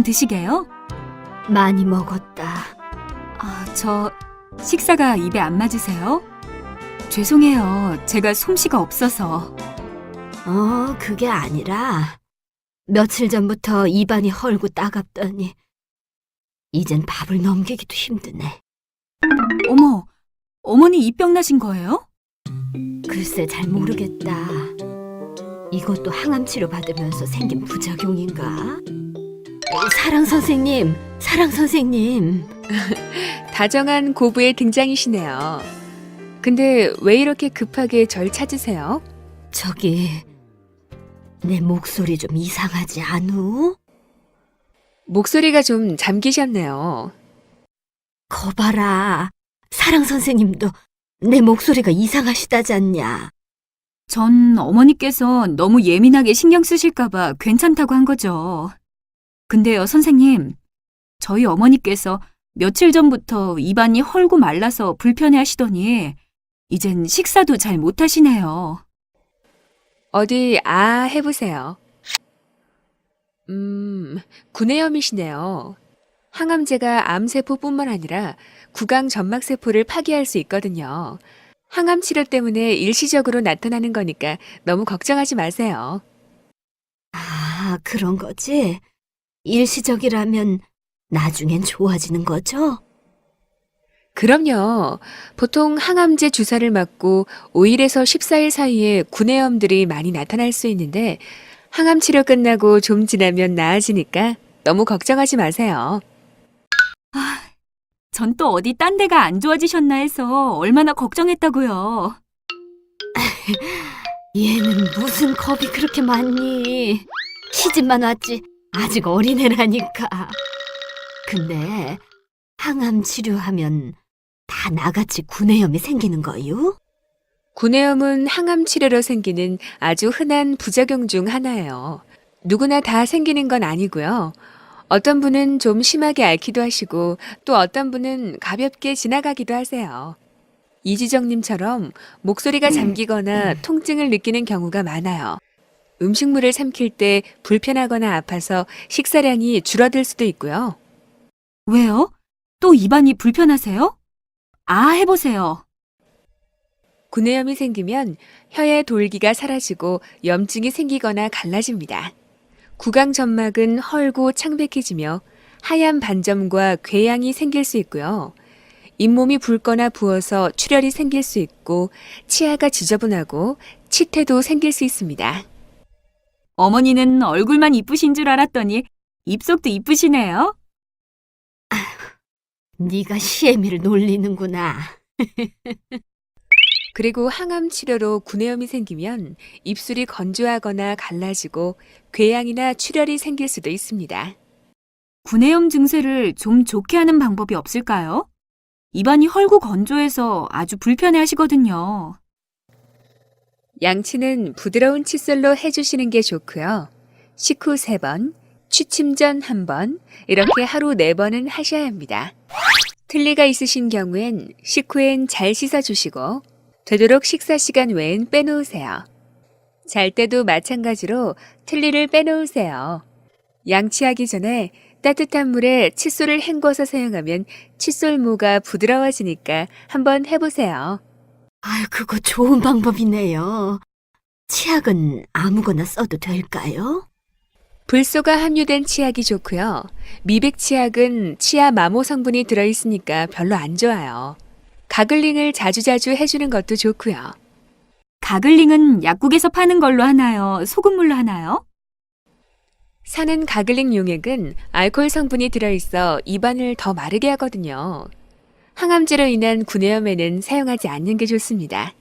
그만 드시게요? 많이 먹었다. 아, 저 식사가 입에 안 맞으세요? 죄송해요. 제가 솜씨가 없어서. 어, 그게 아니라 며칠 전부터 입안이 헐고 따갑더니 이젠 밥을 넘기기도 힘드네. 어머, 어머니 입병 나신 거예요? 글쎄 잘 모르겠다. 이것도 항암 치료 받으면서 생긴 부작용인가? 어, 사랑 선생님, 사랑 선생님. 다정한 고부의 등장이시네요. 근데 왜 이렇게 급하게 절 찾으세요? 저기 내 목소리 좀 이상하지 않우? 목소리가 좀 잠기셨네요. 거봐라. 사랑 선생님도 내 목소리가 이상하시다잖냐. 전 어머니께서 너무 예민하게 신경 쓰실까봐 괜찮다고 한 거죠. 근데요, 선생님. 저희 어머니께서 며칠 전부터 입안이 헐고 말라서 불편해 하시더니, 이젠 식사도 잘 못 하시네요. 어디 아 해보세요. 음, 구내염이시네요. 항암제가 암세포뿐만 아니라 구강 점막세포를 파괴할 수 있거든요. 항암 치료 때문에 일시적으로 나타나는 거니까 너무 걱정하지 마세요. 아, 그런 거지? 일시적이라면 나중엔 좋아지는 거죠? 그럼요. 보통 항암제 주사를 맞고 5일에서 14일 사이에 구내염들이 많이 나타날 수 있는데 항암 치료 끝나고 좀 지나면 나아지니까 너무 걱정하지 마세요. 전 또 어디 딴 데가 안 좋아지셨나 해서 얼마나 걱정했다고요. 얘는 무슨 겁이 그렇게 많니? 시집만 왔지 아직 어린애라니까. 근데 항암 치료하면 다 나같이 구내염이 생기는 거요? 구내염은 항암 치료로 생기는 아주 흔한 부작용 중 하나예요. 누구나 다 생기는 건 아니고요. 어떤 분은 좀 심하게 앓기도 하시고 또 어떤 분은 가볍게 지나가기도 하세요. 이지정님처럼 목소리가 잠기거나 통증을 느끼는 경우가 많아요. 음식물을 삼킬 때 불편하거나 아파서 식사량이 줄어들 수도 있고요. 왜요? 또 입안이 불편하세요? 아, 해보세요. 구내염이 생기면 혀의 돌기가 사라지고 염증이 생기거나 갈라집니다. 구강 점막은 헐고 창백해지며 하얀 반점과 궤양이 생길 수 있고요. 잇몸이 붉거나 부어서 출혈이 생길 수 있고 치아가 지저분하고 치태도 생길 수 있습니다. 어머니는 얼굴만 이쁘신 줄 알았더니 입속도 이쁘시네요. 네가 시애미를 놀리는구나. 그리고 항암 치료로 구내염이 생기면 입술이 건조하거나 갈라지고 궤양이나 출혈이 생길 수도 있습니다. 구내염 증세를 좀 좋게 하는 방법이 없을까요? 입안이 헐고 건조해서 아주 불편해 하시거든요. 양치는 부드러운 칫솔로 해주시는 게 좋고요. 식후 3번, 취침 전 1번, 이렇게 하루 4번은 하셔야 합니다. 틀니가 있으신 경우엔 식후엔 잘 씻어주시고 되도록 식사 시간 외엔 빼놓으세요. 잘 때도 마찬가지로 틀니를 빼놓으세요. 양치하기 전에 따뜻한 물에 칫솔을 헹궈서 사용하면 칫솔모가 부드러워지니까 한번 해보세요. 아유, 그거 좋은 방법이네요. 치약은 아무거나 써도 될까요? 불소가 함유된 치약이 좋고요. 미백 치약은 치아 마모 성분이 들어있으니까 별로 안 좋아요. 가글링을 자주자주 해주는 것도 좋고요. 가글링은 약국에서 파는 걸로 하나요? 소금물로 하나요? 사는 가글링 용액은 알코올 성분이 들어있어 입안을 더 마르게 하거든요. 항암제로 인한 구내염에는 사용하지 않는 게 좋습니다.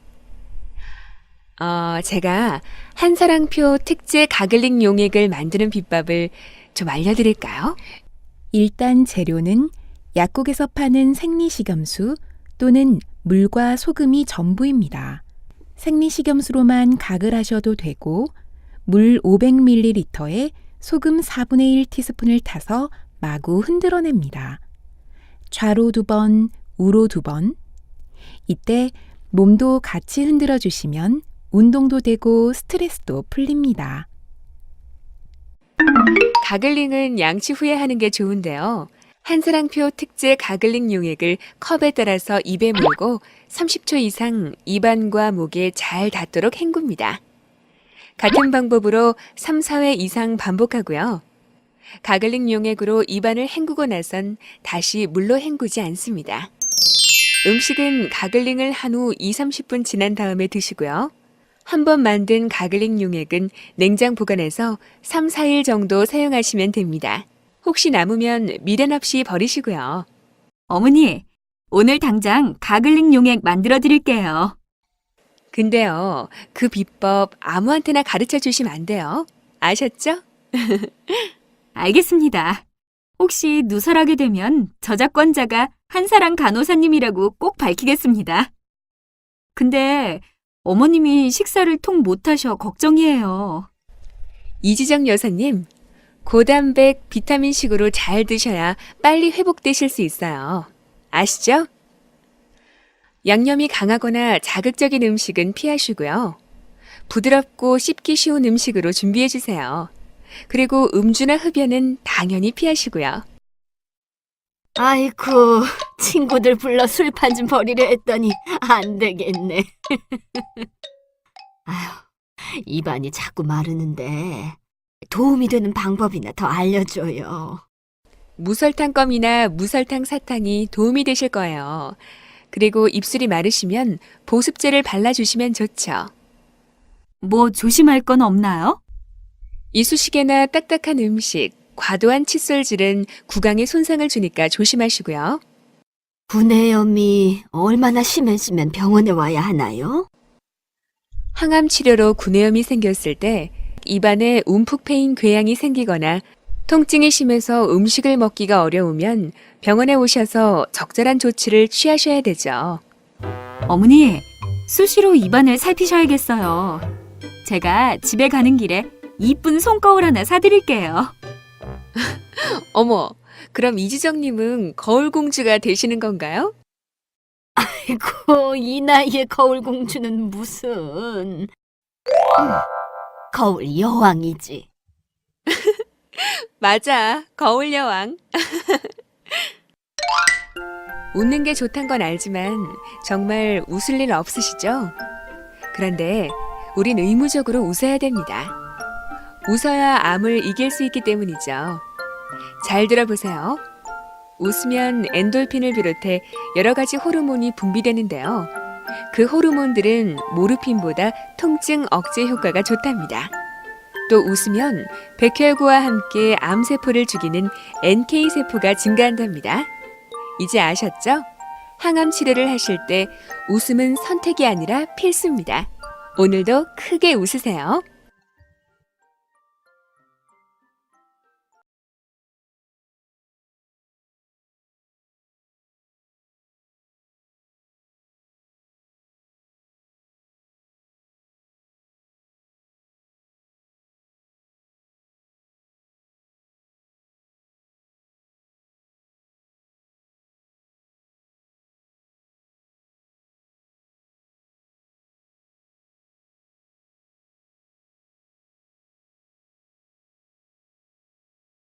어, 제가 한사랑표 특제 가글링 용액을 만드는 비법을 좀 알려드릴까요? 일단 재료는 약국에서 파는 생리식염수 또는 물과 소금이 전부입니다. 생리식염수로만 각을 하셔도 되고 물 500ml에 소금 4분의 1 티스푼을 타서 마구 흔들어냅니다. 좌로 두 번, 우로 두 번. 이때 몸도 같이 흔들어 주시면 운동도 되고 스트레스도 풀립니다. 가글링은 양치 후에 하는 게 좋은데요. 한사랑표 특제 가글링 용액을 컵에 따라서 입에 물고 30초 이상 입안과 목에 잘 닿도록 헹굽니다. 같은 방법으로 3, 4회 이상 반복하고요. 가글링 용액으로 입안을 헹구고 나선 다시 물로 헹구지 않습니다. 음식은 가글링을 한 후 2, 30분 지난 다음에 드시고요. 한 번 만든 가글링 용액은 냉장 보관해서 3, 4일 정도 사용하시면 됩니다. 혹시 남으면 미련 없이 버리시고요. 어머니, 오늘 당장 가글링 용액 만들어 드릴게요. 근데요, 그 비법 아무한테나 가르쳐 주시면 안 돼요. 아셨죠? 알겠습니다. 혹시 누설하게 되면 저작권자가 한사랑 간호사님이라고 꼭 밝히겠습니다. 근데 어머님이 식사를 통 못하셔 걱정이에요. 이지정 여사님, 고단백 비타민식으로 잘 드셔야 빨리 회복되실 수 있어요. 아시죠? 양념이 강하거나 자극적인 음식은 피하시고요. 부드럽고 씹기 쉬운 음식으로 준비해 주세요. 그리고 음주나 흡연은 당연히 피하시고요. 아이고, 친구들 불러 술판 좀 버리려 했더니 안 되겠네. 아휴, 입안이 자꾸 마르는데 도움이 되는 방법이나 더 알려줘요. 무설탕 껌이나 무설탕 사탕이 도움이 되실 거예요. 그리고 입술이 마르시면 보습제를 발라주시면 좋죠. 뭐 조심할 건 없나요? 이쑤시개나 딱딱한 음식, 과도한 칫솔질은 구강에 손상을 주니까 조심하시고요. 구내염이 얼마나 심해지면 병원에 와야 하나요? 항암 치료로 구내염이 생겼을 때 입안에 움푹 패인 궤양이 생기거나 통증이 심해서 음식을 먹기가 어려우면 병원에 오셔서 적절한 조치를 취하셔야 되죠. 어머니, 수시로 입안을 살피셔야겠어요. 제가 집에 가는 길에 이쁜 손거울 하나 사드릴게요. 어머, 그럼 이지정님은 거울공주가 되시는 건가요? 아이고, 이 나이에 거울 공주는 무슨. 음, 거울 여왕이지. 맞아, 거울 여왕. 웃는 게 좋단 건 알지만 정말 웃을 일 없으시죠? 그런데 우린 의무적으로 웃어야 됩니다. 웃어야 암을 이길 수 있기 때문이죠. 잘 들어보세요. 웃으면 엔돌핀을 비롯해 여러 가지 호르몬이 분비되는데요. 그 호르몬들은 모르핀보다 통증 억제 효과가 좋답니다. 또 웃으면 백혈구와 함께 암세포를 죽이는 NK세포가 증가한답니다. 이제 아셨죠? 항암 치료를 하실 때 웃음은 선택이 아니라 필수입니다. 오늘도 크게 웃으세요.